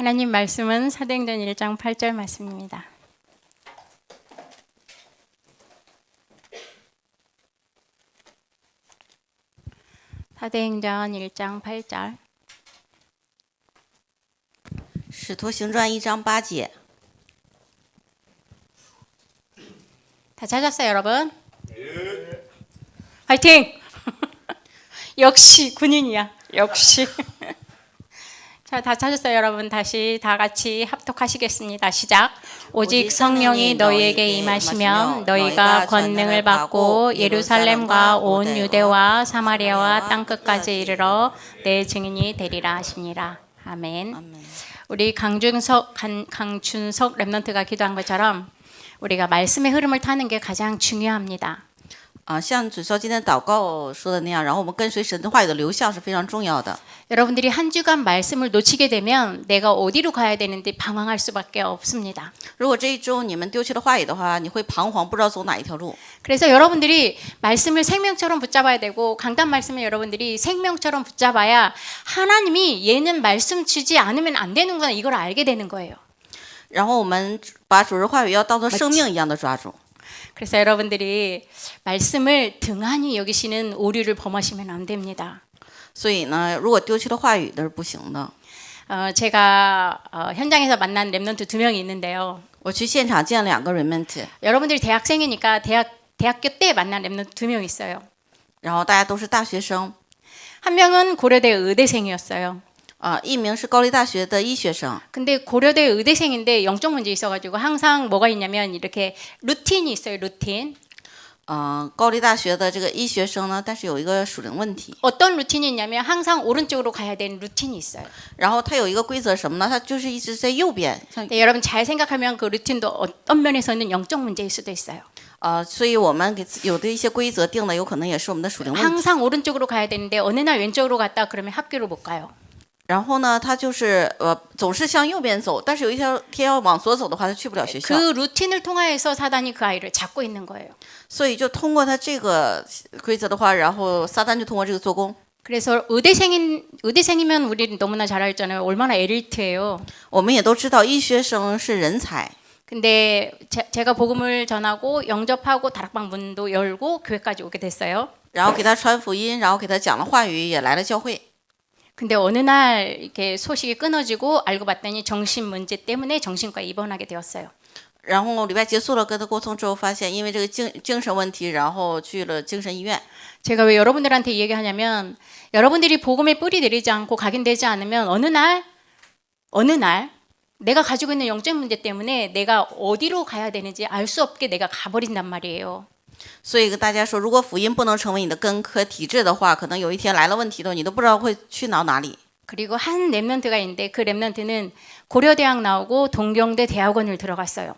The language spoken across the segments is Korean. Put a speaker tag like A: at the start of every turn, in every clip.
A: 하나님 말씀은 사도행전 1장 8절 말씀입니다. 사도행전 1장 8절.
B: 使徒行传一章八节，
A: 다 찾았어요, 여러분? 화이팅! 역시 군인이야. 역시. 자, 다 찾았어요, 여러분. 다시 다 같이 합독하시겠습니다. 시작. 오직 성령이 너희에게 임하시면 너희가 권능을 받고 예루살렘과 온 유대와 사마리아와 땅 끝까지 이르러 내 증인이 되리라 하시니라. 아멘. 우리 강준석 강, 강준석 랩런트가 기도한 것처럼 우리가 말씀의 흐름을 타는 게 가장 중요합니다.
B: 啊，像主教今天祷告说的那样，然后我们跟随神的话语的流向是非常重要的。
A: 여러분들이 한 주간 말씀을 놓치게 되면 내가 어디로 가야 되는지 방황할 수밖에 없습니다.
B: 如果这一周你们丢弃了话语的话，你会彷徨，不知道走哪一条路。
A: 그래서 여러분들이 말씀을 생명처럼 붙잡아야 되고 강단 말씀을 여러분들이 생명처럼 붙잡아야 하나님이 얘는 말씀 주지 않으면 안 되는구나 이걸 알게 되는 거예요.
B: 然后我们把主日话语要当做生命一样的抓住。
A: 그래서 여러분들이 말씀을 등한히 여기시는 오류를 범하시면 안 됩니다.
B: 所以呢，如果丢弃了话语那是不行的。
A: 어, 제가 어, 현장에서 만난 랩런트 두 명이 있는데요.
B: 我去现场见两个 remnant，
A: 여러분들이 대학생이니까 대학 대학교 때 만난 랩런트 두 명 있어요.
B: 然后大家都是大学生，
A: 한 명은 고려대 의대생이었어요.
B: 啊，一名是高丽大学的医学生，
A: 근데 고려대 의대생인데 영적 문제 있어가지고 항상 뭐가 있냐면 이렇게 루틴이 있어요. 루틴.
B: 嗯、高丽大学的这个医学生呢，但是有一个属灵问题，
A: 어떤 루틴이 있냐면 항상 오른쪽으로 가야 되는 루틴이 있어요.
B: 然后他有一个规则什么呢？他就是一直在右边，像
A: 근데 여러분 잘 생각하면 그 루틴도 어떤 면에서는 영적 문제일 수도 있어요.
B: 呃，所以我们给自有的一些规则定的，有可能也是我们的属灵问题。
A: 항상 오른쪽으로 가야 되는데 어느 날 왼쪽으로 갔다 그러면 학교를 못 가요.
B: 然后呢，他就是呃总是向右边走，但是有一条天要往左走的话，他去不了学校，
A: 그 루틴을 통하여서 사단이 그 아이를 잡고 있는 거예요.
B: 所以就通过他这个规则的话，然后撒旦就通过这个做工。
A: 그래서 의대생인 의대생이면 우리는 너무나 잘 알잖아요. 얼마나 엘리트예요.
B: 我们也都知道，医学生是人才，
A: 근데 제, 제가 복음을 전하고 영접하고 다락방 문도 열고 교회까지 오게 됐어요.
B: 然后给他传福音，然后给他讲了话语，也来了教会。
A: 근데 어느 날 이렇게 소식이 끊어지고 알고 봤더니 정신 문제 때문에 정신과에 입원하게 되었어요.
B: 然后礼拜结束了，跟他沟通之后，发现因为这个精精神问题，然后去了精神医院。
A: 제가 왜 여러분들한테 이 얘기하냐면 여러분들이 복음에 뿌리 내리지 않고 각인되지 않으면 어느 날 어느 날 내가 가지고 있는 영적 문제 때문에 내가 어디로 가야 되는지 알 수 없게 내가 가버린단 말이에요.
B: 所以跟大家说，如果福音不能成为你的根科体质的话，可能有一天来了问题的，你都不知道会去到哪里。
A: 그리고 한 랩런트가 있는데 그 랩런트는 고려대학 나오고 동경대 대학원을 들어갔어요.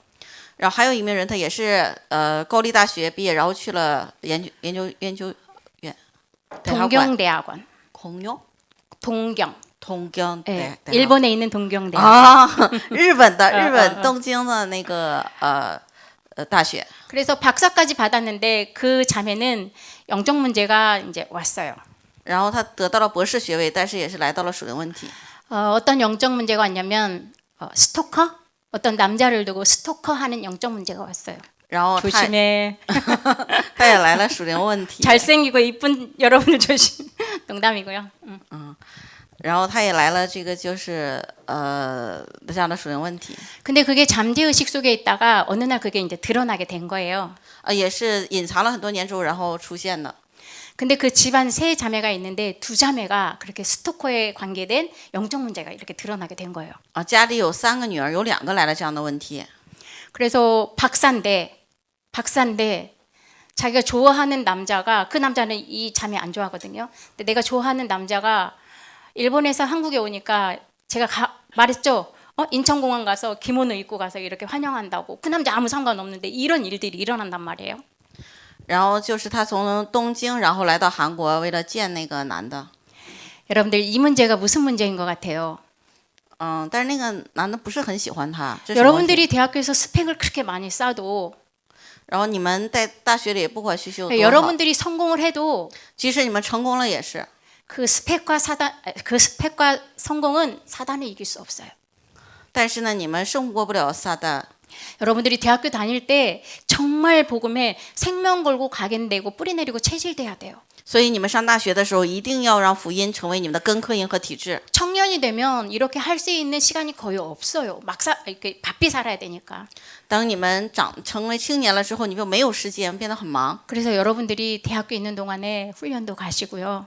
B: 然后还有一名人，他也是呃高丽大学毕业，然后去了研究研究研究院，대학관
A: 동경대학원.
B: 공룡
A: 동경.
B: 동경
A: 예,
B: 대
A: 일본에 있는 동경대.
B: 啊，日本的日
A: 嗯
B: 本
A: 嗯
B: 东京的那个呃呃 大学，
A: 그래서 박사까지 받았는데 그 자매는 영적 문제가 이제 왔어요.
B: 然后他得到了博士学位，但是也是来到了属灵问题。
A: 어, 어떤 영적 문제가 왔냐면 어, 스토커? 어떤 남자를 두고 스토커하는 영적 문제가 왔어요.
B: 然后他
A: 조심해.
B: 他也来了属灵问题，
A: 잘생기고 이쁜 여러분을 조심. 농담이고요. 음.
B: 然后他也来了这个就是呃这样的属灵问题，
A: 근데 그게 잠재 의식 속에 있다가 어느 날 그게 이제 드러나게 된 거예요.
B: 呃也是隐藏了很多年之后，然后出现的。
A: 근데 그 집안 세 자매가 있는데 두 자매가 그렇게 스토커에 관계된 영적 문제가 이렇게 드러나게 된 거예요.
B: 啊，家里有三个女儿，有两个来了这样的问题。
A: 그래서 박사인데 박사인데 자기가 좋아하는 남자가 그 남자는 이 자매 안 좋아하거든요. 근데 내가 좋아하는 남자가 일본에서 한국에 오니까 제가 가- 말했죠. 어? 인천공항 가서 기모노 입고 가서 이렇게 환영한다고. 그 남자 아무 상관없는데 이런 일들이 일어난단 말이에요.
B: 然后就是他从东京，然后来到韩国，为了见那个男的。
A: 여러분들 이 문제가 무슨 문제인 것 같아요?
B: 嗯，但是那个男的不是很喜欢他。这是什么问题
A: 여러분들이 대학교에서 스펙을 그렇게 많이 쌓아도
B: 然后你们在大学里不管学习有多好，
A: 여러분들이 성공을 해도
B: 即使你们成功了也是，
A: 그 스펙과 사단 아, 그 스펙과 성공은 사단을 이길 수 없어요.
B: 但是呢，你们胜过不了撒旦。
A: 여러분들이 대학교 다닐 때 정말 복음에 생명 걸고 각인 되고 뿌리 내리고 체질돼야 돼요.
B: 所以你们上大学的时候，一定要让福音成为你们的根科营和体制。
A: 청년이 되면 이렇게 할 수 있는 시간이 거의 없어요. 막사 이렇게 바삐 살아야 되니까.
B: 等你们长成为青年了之后，你就没有时间，变得很忙。
A: 그래서 여러분들이 대학교 있는 동안에 훈련도 가시고요.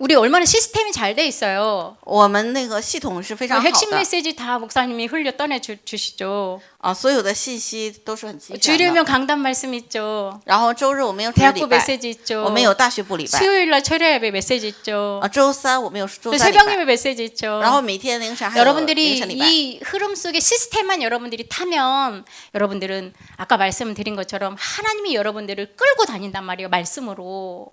A: 우리 얼마나 시스템이 잘 돼 있어요.
B: 我们那个系统是非常好
A: 핵심
B: 的
A: 메시지 다 목사님이 흘려 떠내 주, 주시죠.
B: 啊，所有的信息都是很齐全
A: 주일이면
B: 的。
A: 강단 말씀 있죠.
B: 然后周日我们有主日礼
A: 대학부
B: 拜，
A: 메시지 있죠.
B: 我们有大学部礼拜
A: 수요일 날 철야 예배 메시지 있죠.
B: 啊，周三我们有周
A: 또
B: 三礼
A: 새벽
B: 拜，
A: 예배 메시지 있죠.
B: 然后每天凌晨还有凌
A: 여러분들이
B: 晨礼拜。
A: 이 흐름 속의 시스템만 여러분들이 타면 여러분들은 아까 말씀드린 것처럼 하나님이 여러분들을 끌고 다닌단 말이에요. 말씀으로.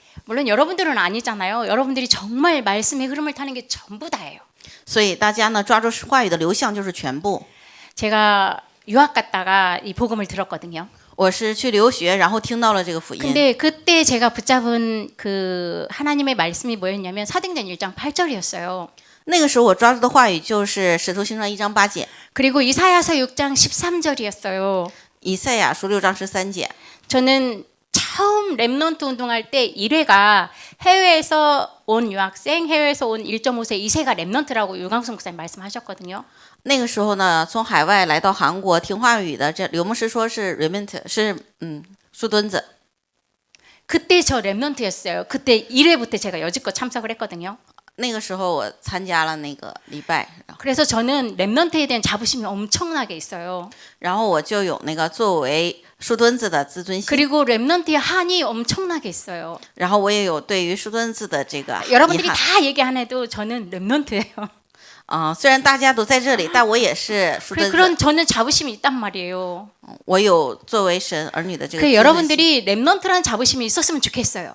A: 물론 여러분들은 아니잖아요. 여러분들이 정말 말씀의 흐름을 타는 게 전부 다예요.
B: 所以大家呢，抓住话语的流向就是全部。
A: 제가 유학 갔다가 이 복음을 들었거든요.
B: 我是去留学，然后听到了这个福音。
A: 근데 그때 제가 붙잡은 그 하나님의 말씀이 뭐였냐면 사도행전 1장 8절이었어요.
B: 那个时候我抓住的话语就是《使徒行传》一章八节，
A: 그리고 이사야서 6장 13절이었어요.
B: 以赛亚书六章十三节。
A: 저는 처음 랩넌트 운동할 때 1회가 해외에서 온 유학생, 해외에서 온 1.5세 2세가 랩넌트라고 유광수 목사님 말씀하셨거든요.
B: 那个时候呢，从海外来到韩国听话语的这刘牧师说是 remnant，是嗯树墩子。
A: 그때 저 랩넌트였어요. 그때 1회부터 제가 여지껏 참석을 했거든요.
B: 那个时候我参加了那个礼拜，然后
A: 그래서 저는 랩넌트에 대한 자부심이 엄청나게 있어요.
B: 然后我就有那个作为树墩子的自尊心，
A: 그리고 랩넌트의 한이 엄청나게 있어요.
B: 然后我也有对于树墩子的这个遗
A: 여러분들이
B: 憾
A: 다 얘기 안 해도 저는 랩넌트예요.
B: 啊、虽然大家都在这里，但我也是树
A: 그래
B: 墩
A: 그런
B: 子，
A: 저는 자부심이 있단 말이에요.
B: 我有作为神儿女的这个
A: 그
B: 自尊心。
A: 여러분들이 랩넌트라는 자부심이 있었으면 좋겠어요.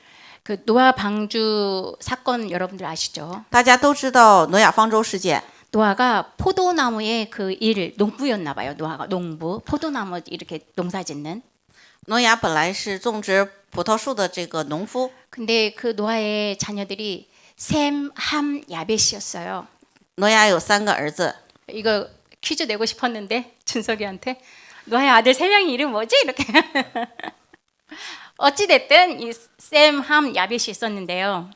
A: 그 노아 방주 사건 여러분들 아시죠?
B: 大家都知道挪亚方舟事件，
A: 노아가 포도나무의 그 일 농부였나 봐요. 노아가 농부 포도나무 이렇게 농사짓는.
B: 挪亚本来是种植葡萄树的这个农夫，
A: 근데 그 노아의 자녀들이 셈, 함, 야벳이었어요.
B: 挪亚有三个儿子，
A: 이거 퀴즈 내고 싶었는데 준석이한테 노아의 아들 세 명이 이름 뭐지 이렇게 어찌 됐든 이 셈, 함, 야벳이 있었는데요.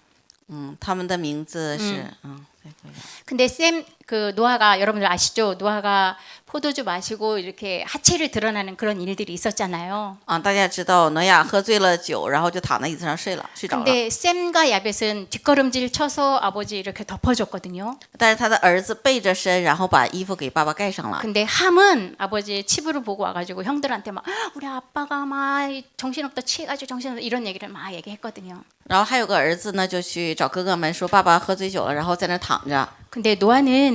B: 嗯，他们的名字是嗯，对对
A: 근데 셈 그 노아가 여러분들 아시죠? 노아가 포도주 마시고 이렇게 하체를 드러나는 그런 일들이 있었잖아요.
B: 啊，大家知道挪亚喝醉了酒，然后就躺在椅子上睡了，睡着了。
A: 근데 셈과 야벳은 뒷걸음질 쳐서 아버지 이렇게 덮어줬거든요.
B: 但是他的儿子背着身，然后把衣服给爸爸盖上了。
A: 근데 함은 아버지 치부를 보고 와가지고 형들한테 막 "아, 우리 아빠가 막 정신없다 취해가지고 정신없다 이런 얘기를 막 얘기했거든요.
B: 然后还有个儿子呢，就去找哥哥们说爸爸喝醉酒了，然后在那儿躺着。
A: 근데 노아는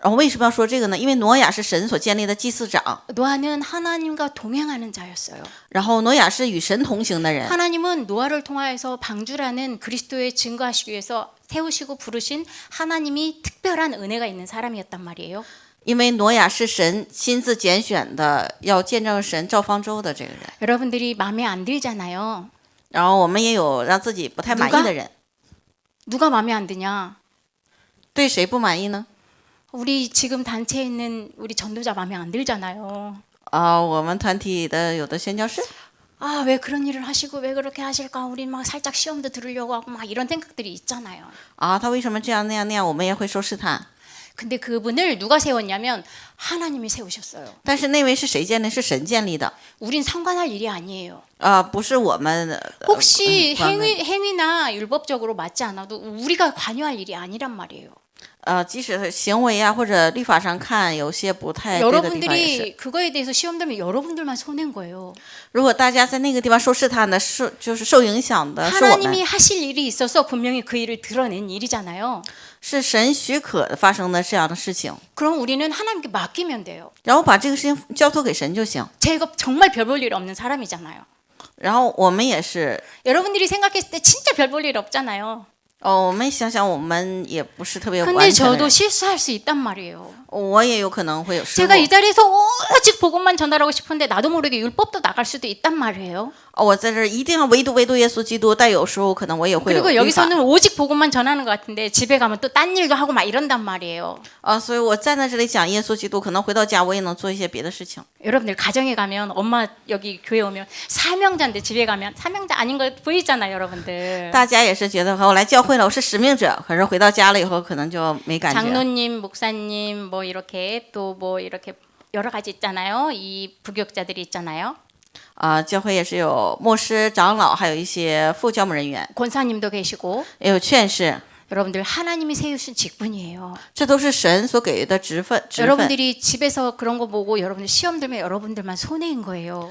B: 然后为什么要说这个呢？因为挪亚是神所建立的祭司长，
A: 노아는 하나님과 동행하는 자였어요.
B: 然后挪亚是与神同行的人，
A: 하나님은 노아를 통하여서 방주라는 그리스도의 증거하시기 위해서 세우시고 부르신 하나님이 특별한 은혜가 있는 사람이었단 말이에요.
B: 因为挪亚是神亲自拣选的，要见证神造方舟的这个人。
A: 여러분들이 마음에 안 들잖아요.
B: 然后我们也有让自己不太满意的人，
A: 누가 마음에 안 드냐?
B: 对谁不满意呢？
A: 우리 지금 단체에 있는 우리 전도자 마음에 안 들잖아요.
B: 啊、我们团体的有的宣教士，
A: 아, 왜 그런 일을 하시고 왜 그렇게 하실까? 우리 막 살짝 시험도 들으려고 하고 막 이런 생각들이 있잖아요.
B: 啊，他为什么这样那样那样？我们也会受试探。
A: 근데 그분을 누가 세웠냐면 하나님이 세우셨어요.
B: 但是那位是谁建立？是神建立的，
A: 우린 상관할 일이 아니에요.
B: 啊、不是我们。呃
A: 혹시
B: 嗯管的
A: 행위, 행위나 율법적으로 맞지 않아도 우리가 관여할 일이 아니란 말이에요.
B: 呃，即使是行为啊或者律法上看有些不太对的地方也是。
A: 여러분들이 그거에 대해서 시험 들면 여러분들만 손해인 거예요.
B: 如果大家在那个地方受试探的，受就是受影响的是我们，
A: 하나님이 하실 일이 있어서 분명히 그 일을 드러낸 일이잖아요.
B: 是神许可发生的这样的事情，
A: 그럼 우리는 하나님께 맡기면 돼요.
B: 然后把这个事情交托给神就行。
A: 제가 정말 별 볼 일 없는 사람이잖아요.
B: 然后我们也是，
A: 여러분들이 생각했을 때 진짜 별 볼 일 없잖아요.
B: 哦，我们想想，我们也不是特别完
A: 근데
B: 全的
A: 저도
B: 人，
A: 실수할 수 있단 말이에요.
B: 我也有可能会有失误
A: 제가 。이 자리에서 오직 복음만 전달하고 싶은데 나도 모르게 율법도 나갈 수도 있단 말이에요.
B: 哦，我在这儿一定要唯独唯独耶稣基督，但有时候可能我也会有
A: 그리고
B: 律法
A: 여기서는 오직 복음만 전하는 것 같은데 집에 가면 또 딴 일도 하고 막 이런단 말이에요.
B: 啊，所以我站在这里讲耶稣基督，可能回到家我也能做一些别的事情。
A: 여러분들 가정에 가면 엄마 여기 교회 오면 사명자인데 집에 가면 사명자 아닌 거 보이잖아요, 여러분들.
B: 大家也是觉得，和我来教会了，我是使命者，可是回到家了以后，可能就没感觉。
A: 장로님, 목사님 뭐 이렇게 또 뭐 이렇게 여러 가지 있잖아요. 이 부교육자들이 있잖아요.
B: 啊、教会也是有牧师、长老，还有一些副教牧人员，
A: 권사님도 계시고
B: 也有劝士，
A: 여러분들 하나님이 세우신 직분이에요.
B: 这都是神所给予的职分。职分。
A: 여러분들이 집에서 그런 거 보고 여러분들 시험 들면 여러분들만 손해인 거예요.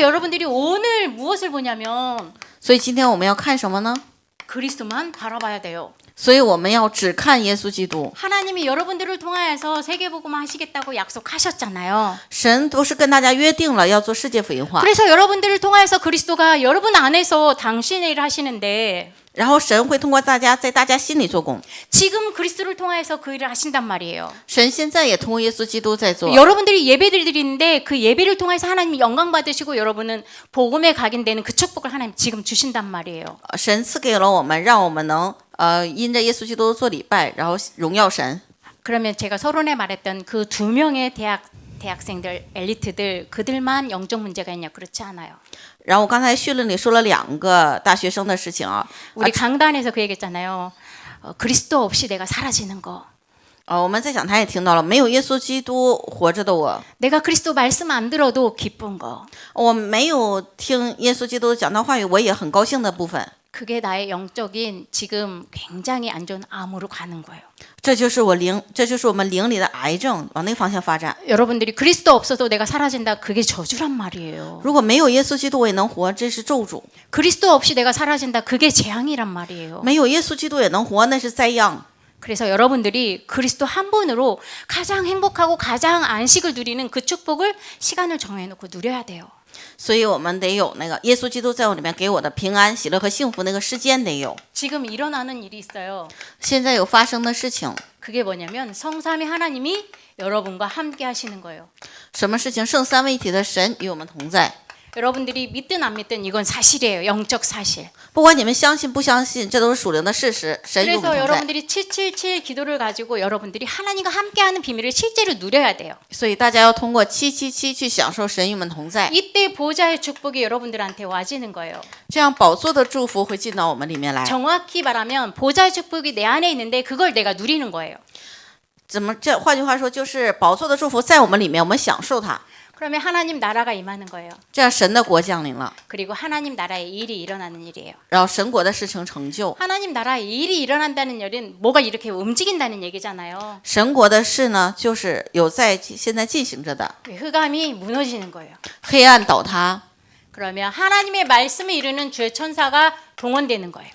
A: 그래서 여러분들이 오늘 무엇을 보냐면
B: 所以今天我们要看什么呢？
A: 그리스도만 바라봐야 돼요.
B: 所以我们要只看耶稣基督。
A: 하나님이 여러분들을 통하여서 세계복음화 하시겠다고 약속하셨잖아요.
B: 神都是跟大家约定了要做世界福音化，
A: 그래서 여러분들을 통하여서 그리스도가 여러분 안에서 당신의 일을 하시는데
B: 然后神会通过大家在大家心里做工。
A: 지금 그리스도를 통하여서 그 일을 하신단 말이에요.
B: 神现在也通过耶稣基督在做。
A: 여러분들이 예배를 드리는데 그 예배를 통해서 하나님이 영광 받으시고 여러분은 복음에 각인되는 그 축복을 하나님 지금 주신단 말이에요.
B: 呃神赐给了我们，让我们能 呃因着耶稣基督做礼拜，然后荣耀神。
A: 그러면 제가 서론에 말했던 그 두 명의 대학 대학생들 엘리트들 그들만 영적 문제가 있냐 그렇지 않아요.
B: 然后我刚才绪论里说了两个大学生的事情啊，
A: 우리 강단에서 그 얘기했잖아요. 어, 그리스도 없이 내가 사라지는 거.
B: 呃，我们在讲台也听到了，没有耶稣基督活着的我，
A: 내가 그리스도 말씀 안 들어도 기쁜 거.
B: 我没有听耶稣基督讲到话语，我也很高兴的部分。
A: 그게 나의 영적인 지금 굉장히 안 좋은 암으로 가는 거예요.
B: 这就是我灵，这就是我们灵里的癌症，往那个方向发展。
A: 여러분들이 그리스도 없어도 내가 사라진다. 그게 저주란 말이에요.
B: 如果没有耶稣基督，我也能活，这是咒诅；
A: 그리스도 없이 내가 사라진다. 그게 재앙이란 말이에요.
B: 没有耶稣基督也能活，那是灾殃。
A: 그래서 여러분들이 그리스도 한 분으로 가장 행복하고 가장 안식을 누리는 그 축복을 시간을 정해놓고 누려야 돼요.
B: 所以我们得有那个耶稣基督在我里面给我的平安、喜乐和幸福，那个时间得有。
A: 지금 일어나는 일이 있어요.
B: 现在有发生的事情，
A: 그게 뭐냐면 성삼위 하나님이 여러분과 함께 하시는 거예요.
B: 什么事情？圣三位一体的神与我们同在。
A: 여러분들이 믿든 안 믿든 이건 사실이에요. 영적 사실.
B: 不管你们相信不相信，这都是属灵的事实。神与我
A: 그래서
B: 们同在。
A: 여러분들이 777 기도를 가지고 여러분들이 하나님과 함께하는 비밀을 실제로 누려야 돼요.
B: 所以大家要通过七七七去享受神与我们同在，
A: 이때 보좌의 축복이 여러분들한테 와지는 거예요.
B: 这样宝座的祝福会进到我们里面来。
A: 정확히 말하면 보좌의 축복이 내 안에 있는데 그걸 내가 누리는 거예요.
B: 怎么这？换句话说，就是宝座的祝福在我们里面，我们享受它。
A: 그러면 하나님 나라가 임하는 거예요.
B: 这样神的国降临了，
A: 그리고 하나님 나라의 일이 일어나는 일이에요.
B: 然后神国的事情成就。
A: 하나님 나라의 일이 일어난다는 일은 뭐가 이렇게 움직인다는 얘기잖아요.
B: 神国的事呢，就是有在现在进行着的，
A: 흑암이 무너지는 거예요.
B: 黑暗倒塌，
A: 그러면 하나님의 말씀을 이루는 주의 천사가 동원되는 거예요.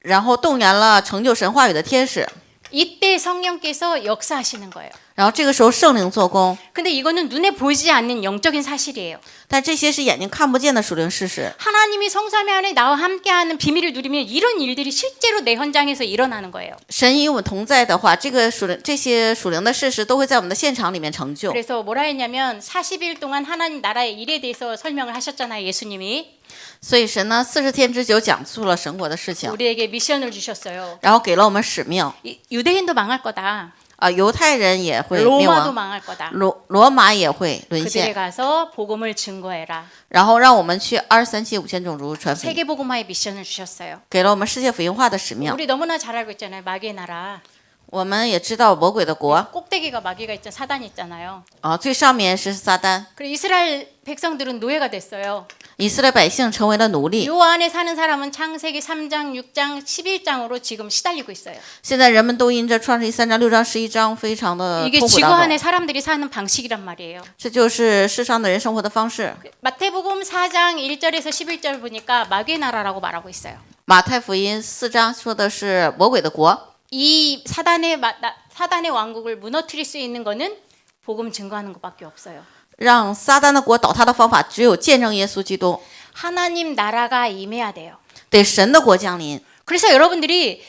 B: 然后动员了成就神话语的天使，
A: 이때 성령께서 역사하시는 거예요.
B: 然后这个时候圣灵做工，
A: 근데 이거는 눈에 보이지 않는 영적인 사실이에요.
B: 但这些是眼睛看不见的属灵事实。
A: 하나님이 성삼위 안에 나와 함께하는 비밀을 누리면 이런 일들이 실제로 내 현장에서 일어나는 거예요.
B: 神与我们同在的话，这个属灵这些属灵的事实都会在我们的现场里面成就。
A: 그래서 뭐라 했냐면 40일 동안 하나님 나라의 일에 대해서 설명을 하셨잖아요. 예수님이
B: 所以神呢，四十天之久讲述了神国的事情，
A: 우리에게 미션을 주셨어요.
B: 然后给了我们使命
A: 이- 유대인도 망할 거다.
B: 啊，犹太人也会灭
A: 로마도
B: 亡，
A: 망할 거다.
B: 罗罗马也会沦
A: 그들에
B: 陷，
A: 가서 복음을 증거해라.
B: 然后让我们去二三七五千种族传福音，
A: 세계 복음화의 미션을 주셨어요.
B: 给了我们世界福音化的使命。
A: 우리 너무나 잘 알고 있잖아요. 마귀의 나라.
B: 我们也知道魔鬼的国
A: 꼭대기가 마귀가 있잖아요. 사단이 있잖아요.
B: 啊，最上面是撒旦，
A: 그리고 이스라엘 백성들은 노예가 됐어요.
B: 以色列百姓成为了奴隶。
A: 요 안에 사는 사람은 창세기 3장, 6장, 11장으로 지금 시달리고 있어요.
B: 现在人们都因着创世记三章、六章、十一章非常的
A: 이게
B: 痛苦
A: 지구
B: 当
A: 안에
B: 中，
A: 사람들이 사는 방식이란 말이에요.
B: 这就是世上的人生活的方式。
A: 마태복음 4장 1절에서 11절 보니까 마귀의 나라라고 말하고 있어요.
B: 马太福音四章说的是魔鬼的国，
A: 이 사단의 마- 나- 사단의 왕국을 무너뜨릴 수 있는 거는 복음 증거하는 것밖에 없어요.
B: 让撒旦的国倒塌的方法只有见证耶稣基督，
A: 하나님 나라가 임해야 돼요.
B: 得神的国降临。
A: 그래서 여러분들이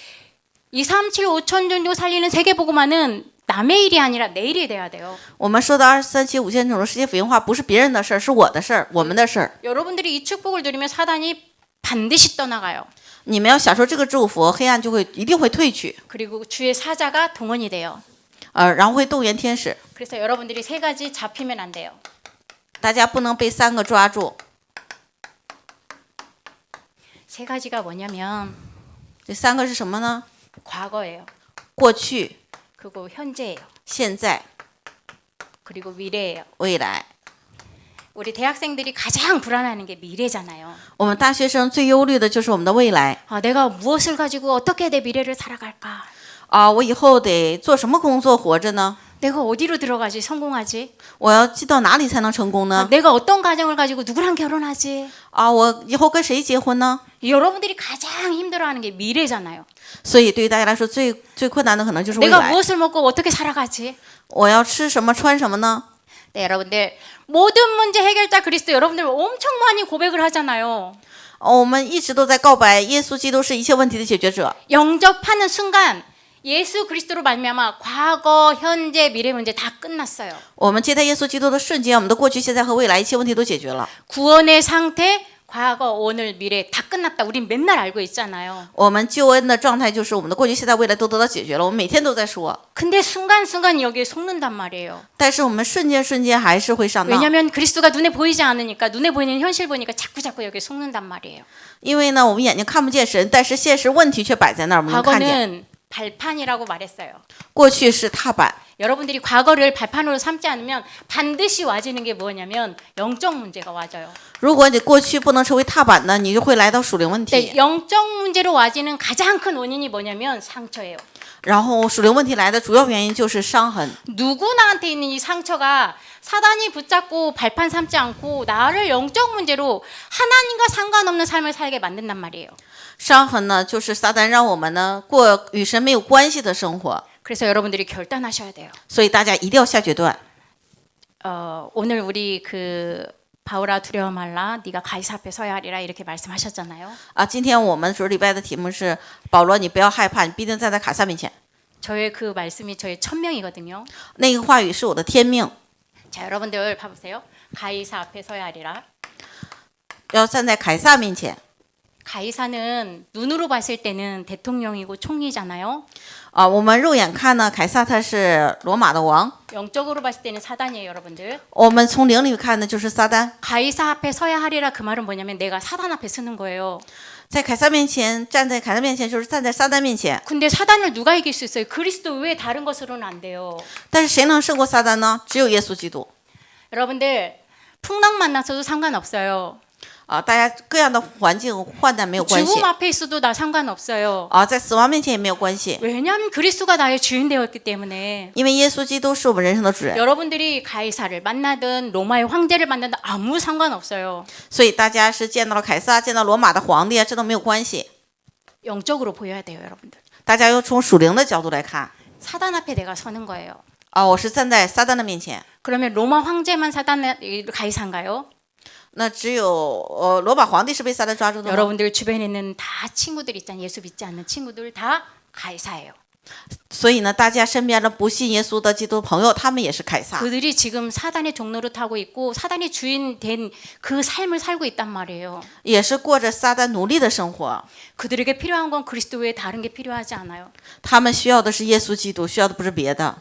A: 2, 3, 7, 5천 종교 살리는 세계 복음화는 남의 일이 아니라 내 일이 돼야 돼요.
B: 我们说的二三七五千种的世界福音化，不是别人的事儿，是我的事儿，我们的事儿。
A: 여러분들이 이 축복을 누리면 사단이 반드시 떠나가요.
B: 你们要享受这个祝福，黑暗就会一定会退去，
A: 그리고 주의 사자가 동원이 돼요.
B: 呃，然后会动员天使。
A: 그래서 여러분들이 세 가지 잡히면 안 돼요.
B: 大家不能被三个抓住。
A: 세 가지가 뭐냐면
B: 这三个是什么呢？
A: 과거예요.
B: 过去、
A: 그리고 현재예요.
B: 现在、
A: 그리고 미래예요.
B: 未来。
A: 우리 대학생들이 가장 불안해하는 게 미래잖아요.
B: 我们大学生最忧虑的就是我们的未来
A: 아, 내가 무엇을 가지고 어떻게 내 미래를 살아갈까?
B: 啊！我以后得做什么工作活着呢？
A: 내가 어디로 들어가지 성공하지?
B: 我要去到哪里才能成功
A: 아,
B: 呢？
A: 내가 어떤 가정을 가지고 누구랑 결혼하지?
B: 啊，我以后跟谁结婚呢？
A: 여러분들이 가장 힘들어하는 게 미래잖아요.
B: 所以对于大家来说，最最困难的可能就是未
A: 내가
B: 来。
A: 무엇을 먹고 어떻게 살아가지?
B: 我要吃什么，穿什么呢？
A: 네, 여러분들 모든 문제 해결자 그리스도 여러분들 엄청 많이 고백을 하잖아요.
B: 哦，我们一直都在告白，耶稣基督是一切问题的解决者。
A: 영접하는 순간 예수 그리스도로 말미암아 과거, 현재, 미래 문제 다 끝났어요.
B: 我们接待耶稣基督的瞬间，我们的过去、现在和未来一切问题都解决了。
A: 구원의 상태, 과거, 오늘, 미래 다 끝났다. 우린 맨날 알고 있잖아요.
B: 我们救恩的状态就是我们的过去、现在、未来都得到解决了。我们每天都在说，
A: 근데 순간순간 여기에 속는단 말이에요.
B: 但是我们瞬间瞬间还是会上当，
A: 왜냐하면 그리스도가 눈에 보이지 않으니까 눈에 보이는 현실 보니까 자꾸 자꾸 여기에 속는단 말이에요.
B: 因为呢，我们眼睛看不见神，但是现实问题却摆在那儿，我们能看见。
A: 과거는 발판이라고 말했어요.
B: 过去是踏板，
A: 여러분들이 과거를 발판으로 삼지 않으면 반드시 와지는 게 뭐냐면 영적 문제가 와져요.
B: 如果你过去不能成为踏板呢，你就会来到属灵问
A: 네,
B: 题。
A: 영적 문제로 와지는 가장 큰 원인이 뭐냐면 상처예요.
B: 然后属灵问题来的主要原因就是伤痕。
A: 누구나한테 있는 이 상처가 사단이 붙잡고 발판 삼지 않고 나를 영적 문제로 하나님과 상관없는 삶을 살게 만든단 말이에요.
B: 伤痕呢，就是撒旦让我们呢过与神没有关系的生活，
A: 그래서 여러분들이 결단하셔야 돼요.
B: 所以大家一定要下决断。
A: 어, 오늘 우리 그 바울아 두려워 말라 네가 가이사 앞에 서야 하리라 이렇게 말씀하셨잖아요.
B: 啊，今天我们主日礼拜的题目是保罗，你不要害怕，你必定站在卡萨面前。
A: 저의 그 말씀이 저의 천명이거든요.
B: 那个话语是我的天命，
A: 자, 여러분들 봐보세요. 가이사 앞에 서야 하리라.
B: 要站在凯撒面前。
A: 가이사는 눈으로 봤을 때는 대통령이고 총리잖아요.
B: 啊，我们肉眼看呢，凯撒他是罗马的王，
A: 영적으로 봤을 때는 사단이에요, 여러분들.
B: 我们从灵里看呢就是撒旦。
A: 가이사 앞에 서야 하리라 그 말은 뭐냐면 내가 사단 앞에 서는 거예요.
B: 在凯撒面前，站在凯撒面前就是站在撒旦面前。
A: 근데 사단을 누가 이길 수 있어요? 그리스도 외에 다른 것으로는 안 돼요.
B: 但是谁能胜过撒旦呢？只有耶稣基督。
A: 여러분들 풍랑 만났어도 상관없어요.
B: 啊，大家各样的环境患难没有关系
A: 죽음 앞에 있어도 나 상관없어요.
B: 啊，在死亡面前也没有关系，
A: 왜냐하면 그리스도가 나의 주인 되었기 때문에
B: 因为耶稣基督是我们人生的主人，
A: 여러분들이 가이사를 만나든 로마의 황제를 만나든 아무 상관없어요.
B: 所以大家是见到了凯撒，见到罗马的皇帝啊，这都没有关系。
A: 영적으로 보여야 돼요, 여러분들.
B: 大家要从属灵的角度来看
A: 사단 앞에 내가 서는 거예요.
B: 啊，我是站在撒旦的面前，
A: 그러면 로마 황제만 사단의 가이사인가요?
B: 那只有呃罗马皇帝是被撒旦抓住的吗？
A: 여러분들 주변에 있는 다 친구들 있잖아요. 예수 믿지 않는 친구들 다 가이사예요.
B: 所以呢，大家身边的不信耶稣的基督朋友，他们也是凯撒，
A: 그들이 지금 사단의 종로를 타고 있고 사단의 주인 된 그 삶을 살고 있단 말이에요.
B: 也是过着撒旦奴隶的生活。
A: 그들에게 필요한 건 그리스도 외에 다른 게 필요하지 않아요.
B: 他们需要的是耶稣基督，需要的不是别的。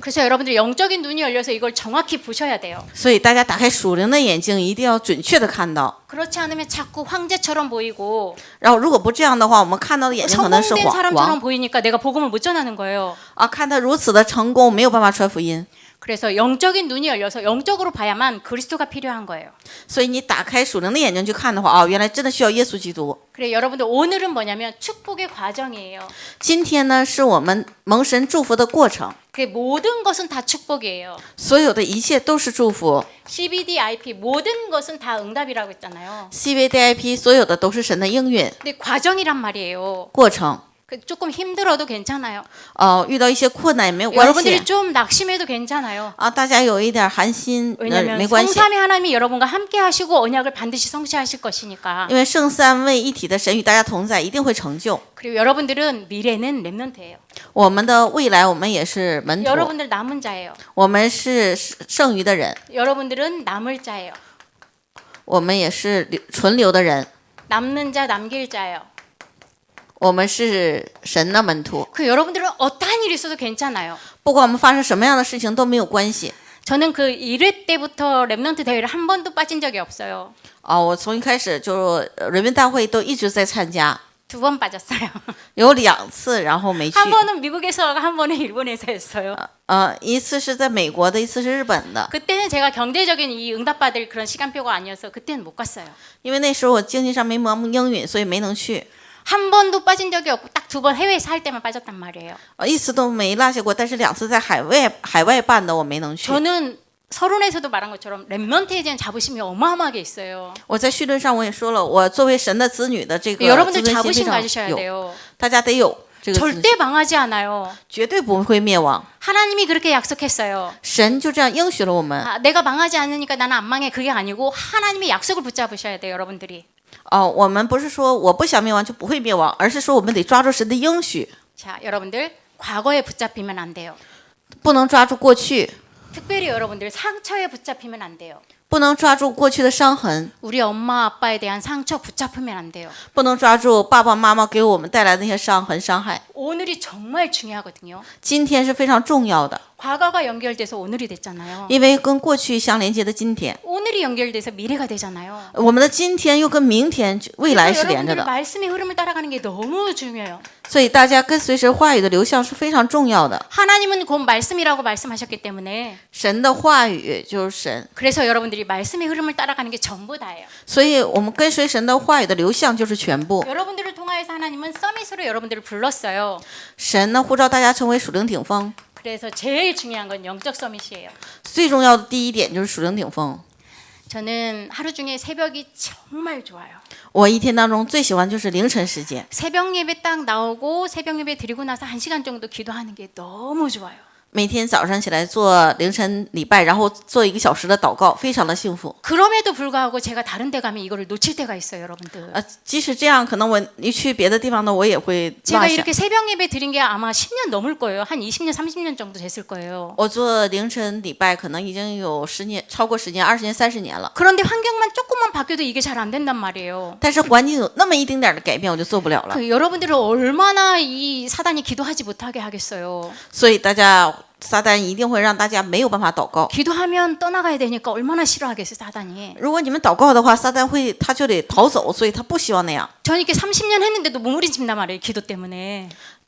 A: 그래서 여러분들 영적인 눈이 열려서 이걸 정확히 보셔야 돼요.
B: 所以大家打开属灵的眼睛，一定要准确的看到。
A: 그렇지 않으면 자꾸 황제처럼 보이고
B: 然后，如果不这样的话，我们看到的眼睛可能是
A: 성공된
B: 皇
A: 사람처럼
B: 王
A: 보이니까 내가 복음을 못 전하는 거예요.
B: 啊，看他如此的成功，没有办法传福音。
A: 그래서 영적인 눈이 열려서 영적으로 봐야만 그리스도가 필요한 거예요.
B: 所以你打开属灵的眼睛去看的话，哦，原来真的需要耶稣基督。
A: 그래 여러분들 오늘은 뭐냐면 축복의 과정이에요.
B: 今天呢，是我们蒙神祝福的过程，
A: 그 모든 것은 다 축복이에요.
B: 所有的一切都是祝福。
A: CBDIP 모든 것은 다 응답이라고 했잖아요.
B: CVDIP 所有的都是神的应允
A: 근데 과정이란 말이에요.
B: 过程。
A: 그 조금 힘들어도 괜찮아요.
B: 哦，遇到一些困难也没有关系
A: 여러분들이 좀 낙심해도 괜찮아요.
B: 啊，大家有一点寒心，呃，
A: 왜냐하면
B: 没关系，
A: 성삼위 하나님이 여러분과 함께 하시고 언약을 반드시 성취하실 것이니까.
B: 因为圣三位一体的神与大家同在，一定会成就。
A: 그리고 여러분들은 미래는 렘넌트예요.
B: 我们的未来，我们也是门徒，
A: 여러분들 남은 자예요.
B: 我们是剩余的人，
A: 여러분들은 남을 자예요.
B: 我们也是留存留的人，
A: 남는 자 남길 자예요.
B: 我们是神的门徒。
A: 그 여러분들은 어떠한 일이 있어도 괜찮아요.
B: 不管我们发生什么样的事情都没有关系。
A: 저는 그 1회 때부터 렘넌트 대회를 한 번도 빠진 적이 없어요.
B: 哦，我从一开始就呃人民大会都一直在参加，
A: 두 번 빠졌어요.
B: 有两次然后没去。
A: 한 번은 미국에서 하고 한 번은 일본에서 했어요.
B: 呃，一次是在美国的，一次是日本的。
A: 그때는 제가 경제적인 이 응답받을 그런 시간표가 아니어서 그때는 못 갔어요.
B: 因为那时候我经济上没蒙应允，所以没能去。
A: 한 번도 빠진 적이 없고 딱 두 번 해외에서 할 때만 빠졌단 말이에요.
B: 呃，一次都没落下过，但是两次在海外海外办的我没能去。
A: 저는 서론에서도 말한 것처럼 렘넌트에 대한 자부심이 어마어마하게 있어요.
B: 我在序论上我也说了，我作为神的子女的这个
A: 여러분들
B: 自尊心非
A: 자부심
B: 常
A: 가지셔야
B: 有，
A: 돼요.
B: 大家得有这个自尊
A: 절대
B: 心，
A: 망하지 않아요.
B: 绝对不会灭亡。
A: 하나님이 그렇게 약속했어요.
B: 神就这样应许了我们。
A: 아, 내가 망하지 않으니까 나는 안 망해 그게 아니고 하나님의 약속을 붙잡으셔야 돼요, 여러분들이.
B: 哦，我们不是说我不想灭亡就不会灭亡，而是说我们得抓住神的应许，
A: 자, 여러분들 과거에 붙잡히면 안 돼요.
B: 不能抓住过去，
A: 특별히 여러분들 상처에 붙잡히면 안 돼요.
B: 不能抓住过去的伤痕，
A: 우리 엄마 아빠에 대한 상처 붙잡으면 안 돼요.
B: 不能抓住爸爸妈妈给我们带来的那些伤痕伤害。
A: 오늘이 정말 중요하거든요.
B: 今天是非常重要的，
A: 과거가 연결돼서 오늘이 됐잖아요.
B: 因为跟过去相连接的今天，
A: 오늘이 연결돼서 미래가 되잖아요.
B: 我们的今天又跟明天未来
A: 그래서
B: 是连着
A: 여러분들
B: 的，
A: 말씀의 흐름을 따라가는 게 너무 중요해요.
B: 所以大家跟随神话语的流向是非常重要的。
A: 하나님은 곧 말씀이라고 말씀하셨기 때문에
B: 神的话语就是神，
A: 그래서 여러분들이 말씀의 흐름을 따라가는 게 전부 다예요.
B: 所以我们跟随神的话语的流向就是全部。
A: 여러분들을 통하여서 하나님은 서밋으로 여러분들을 불렀어요.
B: 神呢呼召大家成为属灵顶峰，
A: 그래서 제일 중요한 건 영적 서밋이에요.
B: 最重要的第一点就是属灵顶峰。
A: 저는 하루 중에 새벽이 정말 좋아요.
B: 我一天当中最喜欢就是凌晨时间，
A: 새벽 예배 딱 나오고 새벽 예배 드리고 나서 한 시간 정도 기도하는 게 너무 좋아요.
B: 每天早上起来做凌晨礼拜，然后做一个小时的祷告，非常的幸福。
A: 그럼에도 불구하고 제가 다른 데 가면 이거를 놓칠 때가 있어요, 여러분들.
B: 呃，即使这样，可能我一去别的地方呢，我也会
A: 제가
B: 落下。
A: 이렇게 새벽 예배 드린 게 아마 10년 넘을 거예요. 한 20년, 30년 정도 됐을 거예요.
B: 我做凌晨礼拜，可能已经有十年，超过十年、二十年、三十年了。
A: 그런데 환경만 조금만 바뀌어도 이게 잘 안 된단 말이에요.
B: 但是环境有那么一丁点儿的改变，我就做不了了。
A: 그 여러분들을 얼마나 이 사단이 기도하지 못하게 하겠어요.
B: 所以大家， 撒旦一定会让大家没有办法祷告。
A: 기도하면 떠나가야 되니까 얼마나 싫어하겠어요, 사단이.
B: 如果你们祷告的话，撒旦会他就得逃走，所以他不希望那样。
A: 전 이렇게 30년 했는데도 몸부림친단 말이에요, 기도 때문에.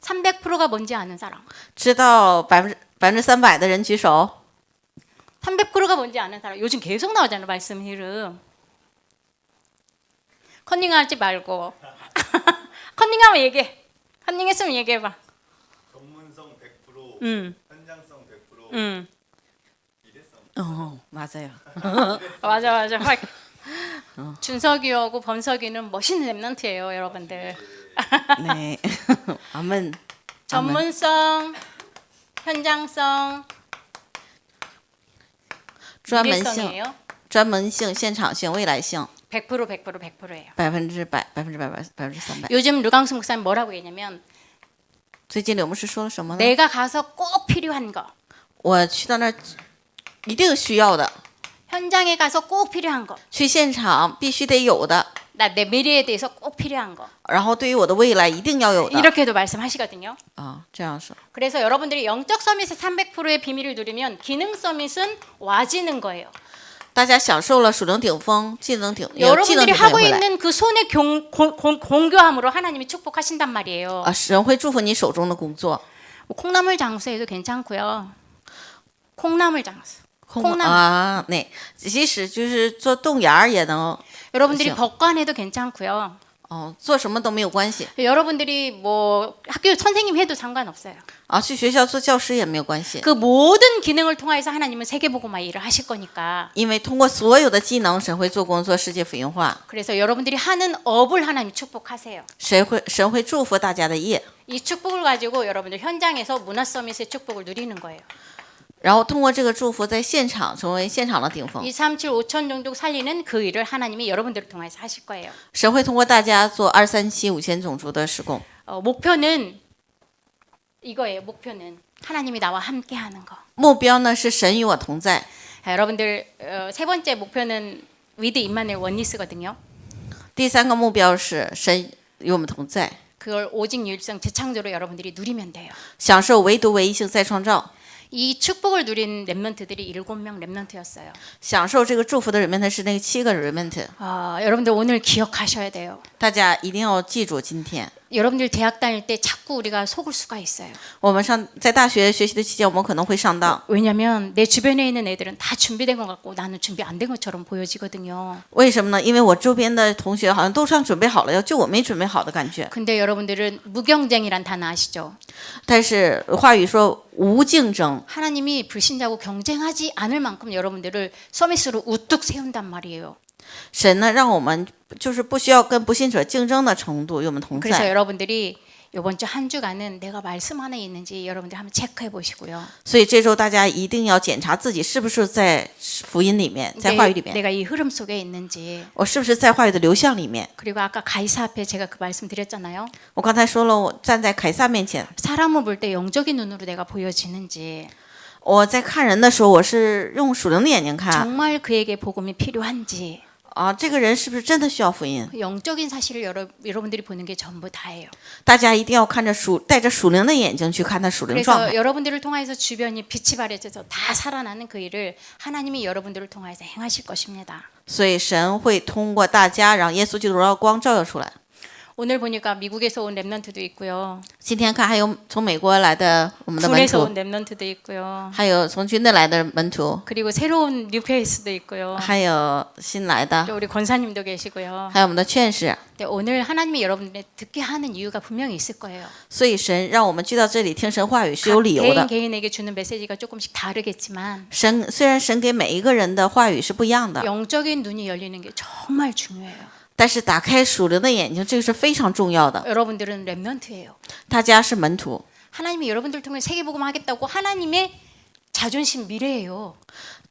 A: 300%가 뭔지 아는 사람.
B: 知道百分之百分之三百的人举手。
A: 300%가 뭔지 아는 사람. 요즘 계속 나오잖아요. 말씀 이름. 컨닝하지 말고. 컨닝하면 얘기해. 컨닝했으면 얘기해봐.
C: 전문성 100%,
A: 응,
C: 현장성 100%,
A: 응.
C: 일회성.
B: 어, 맞아요.
A: 맞아, 맞아. 확. 준석이하고 범석이는 멋있는 랩런트예요, 여러분들.
B: 네. 아멘.
A: 전문성, 현장성,
B: 专门性、
A: 유래성이에요.
B: 专门性、现场性、未来性，
A: 100% 100% 100%예요.
B: 百分之百、百分之百、百百分之三百。
A: 요즘 르강수 목사님 뭐라고 얘기냐면
B: 最近刘牧师说了什么呢？
A: 내가 가서 꼭 필요한 거,
B: 我去到那儿一定需要的，
A: 현장에 가서 꼭 필요한 거,
B: 去现场必须得有的，
A: 나 내 미래에 대해서 꼭 필요한 거.
B: 然后对于我的未来一定要有的
A: 이렇게도 말씀하시거든요.
B: 啊，这样说。
A: 그래서 여러분들이 영적 서밋의 300%의 비밀을 누리면 기능 서밋은 와지는 거예요.
B: 大家享受了属灵顶峰，技能顶有技能
A: 여러분들이
B: 顶峰也
A: 하고
B: 会来
A: 있는 그 손의 공, 공, 공, 공교함으로 하나님이 축복하신단 말이에요.
B: 啊，神会祝福你手中的工作。
A: 뭐 콩나물 장수해도 괜찮고요. 콩나물 장수.
B: 空
A: 콩나물
B: 啊，那即使就是做洞眼儿也能
A: 여러분들이
B: 그렇죠.
A: 법관해도 괜찮고요.
B: 哦，做什么都没有关系
A: 여러분들이 뭐 학교 선생님 해도 상관없어요.
B: 啊，去学校做教师也没有关系，
A: 그 모든 기능을 통해서 하나님은 세계복음화 일을 하실 거니까.
B: 因为通过所有的技能，神会做工作世界福音化，
A: 그래서 여러분들이 하는 업을 하나님 축복하세요.
B: 神会神会祝福大家的业，
A: 이 축복을 가지고 여러분들 현장에서 문화 서밋의 축복을 누리는 거예요.
B: 然后通过这个祝福在现场成为现场的顶峰，
A: 이 37, 5천 종족 살리는 그 일을 하나님이 여러분들을 통해서 하실 거예요.
B: 神会通过大家做二三七五千种族的施工，
A: 어, 목표는 이거예요. 목표는 하나님이 나와 함께 하는 거.
B: 目标呢是神与我同在。
A: 자, 여러분들 어, 세 번째 목표는 위드 임마누엘 원리스거든요.
B: 第三个目标是神与我们同在，
A: 그걸 오직 유일성 재창조로 여러분들이 누리면 돼요.
B: 享受唯独唯一性再创造，
A: 이 축복을 누린 랩런트들이 일곱 명 랩런트였어요.
B: 享受这个祝福的 remnant 是那个七个 remnant，
A: 아, 여러분들 오늘 기억하셔야 돼요.
B: 大家一定要记住今天。
A: 여러분들 대학 다닐 때 자꾸 우리가 속을 수가 있어요.
B: 我们上在大学学习的期间，我们可能会上当。
A: 왜냐하면 내 주변에 있는 애들은 다 준비된 것 같고 나는 준비 안 된 것처럼 보여지거든요.
B: 为什么呢？因为我周边的同学好像都上准备好了，要就我没准备好的感觉。
A: 근데 여러분들은 무경쟁이란 단어 아시죠?
B: 但是话语说无竞争，
A: 하나님이 불신자고 경쟁하지 않을 만큼 여러분들을 서밋으로 우뚝 세운단 말이에요.
B: 神呢让我们就是不需要跟不信者竞争的程度与我们同
A: 그래서
B: 在。
A: 여러분들이 이번 주 한 주간은 내가 말씀 안에 있는지 여러분들 한번 체크해 보시고요.
B: 所以这周大家一定要检查自己是不是在福音里面，在话语里
A: 내,
B: 面，
A: 내가 이 흐름 속에 있는지
B: 我是不是在话语的流向里面？
A: 그리고 아까 가이사 앞에 제가 그 말씀 드렸잖아요.
B: 我刚才说了，我站在凯撒面前，
A: 사람을 볼 때 영적인 눈으로 내가 보여지는지
B: 我在看人的时候，我是用属灵的眼睛看
A: 정말 그에게 복음이 필요한지
B: 啊，这个人是不是真的需要福音？
A: 그 영적인 사실을 여러, 여러분들이 보는 게 전부 다예요.
B: 大家一定要看着属带着属灵的眼睛去看他属灵状
A: 그래서
B: 态。
A: 여러분들을 통해서 주변이 빛이 발해져서 다 살아나는 그 일을 하나님이 여러분들을 통해서 행하실 것입니다.
B: 所以神会通过大家让耶稣基督荣耀光照耀出来。
A: 오늘 보니까 미국에서 온 랩런트도 있고요.
B: 今天看还有从美国来的我们的门
A: 군에서
B: 徒
A: 온 ， 랩런트도 있고요.
B: 还有从军队来的门徒，
A: 그리고 새로운 뉴페이스도 있고요.
B: 还有新来的，
A: 또 우리 권사님도 계시고요.
B: 还有我们的劝士。
A: 근데 오늘 하나님이 여러분들 듣게 하는 이유가 분명히 있을 거예요.
B: 所以神让我们聚到这里听神话语是有
A: 각
B: 理由
A: 개인
B: 的。
A: 개인에게 주는 메시지가 조금씩 다르겠지만
B: 神虽然神给每一个人的话语是不一样的，
A: 영적인 눈이 열리는 게 정말 중요해요.
B: 但是打开属灵的眼睛，这个是非常重要的。
A: 여러분들은 렘넌트예요.
B: 大家是门徒，
A: 하나님이 여러분들 통해 세계 복음 하겠다고 하나님의 자존심 미래예요.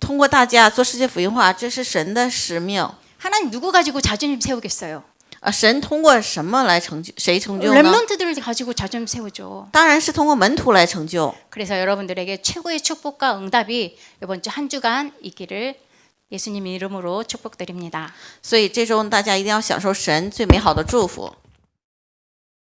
B: 通过大家做世界福音化，这是神的使命。
A: 하나님 누구 가지고 자존심 세우겠어요?
B: 啊，神通过什么来成就？谁成就呢？
A: 렘넌트들을 가지고 자존심 세우죠.
B: 当然是通过门徒来成就。
A: 그래서 여러분들에게 최고의 축복과 응답이 이번 주 한 주간 있기를 예수님 이름으로 축복드립니다.
B: 所以这周大家一定要享受神最美好的祝福。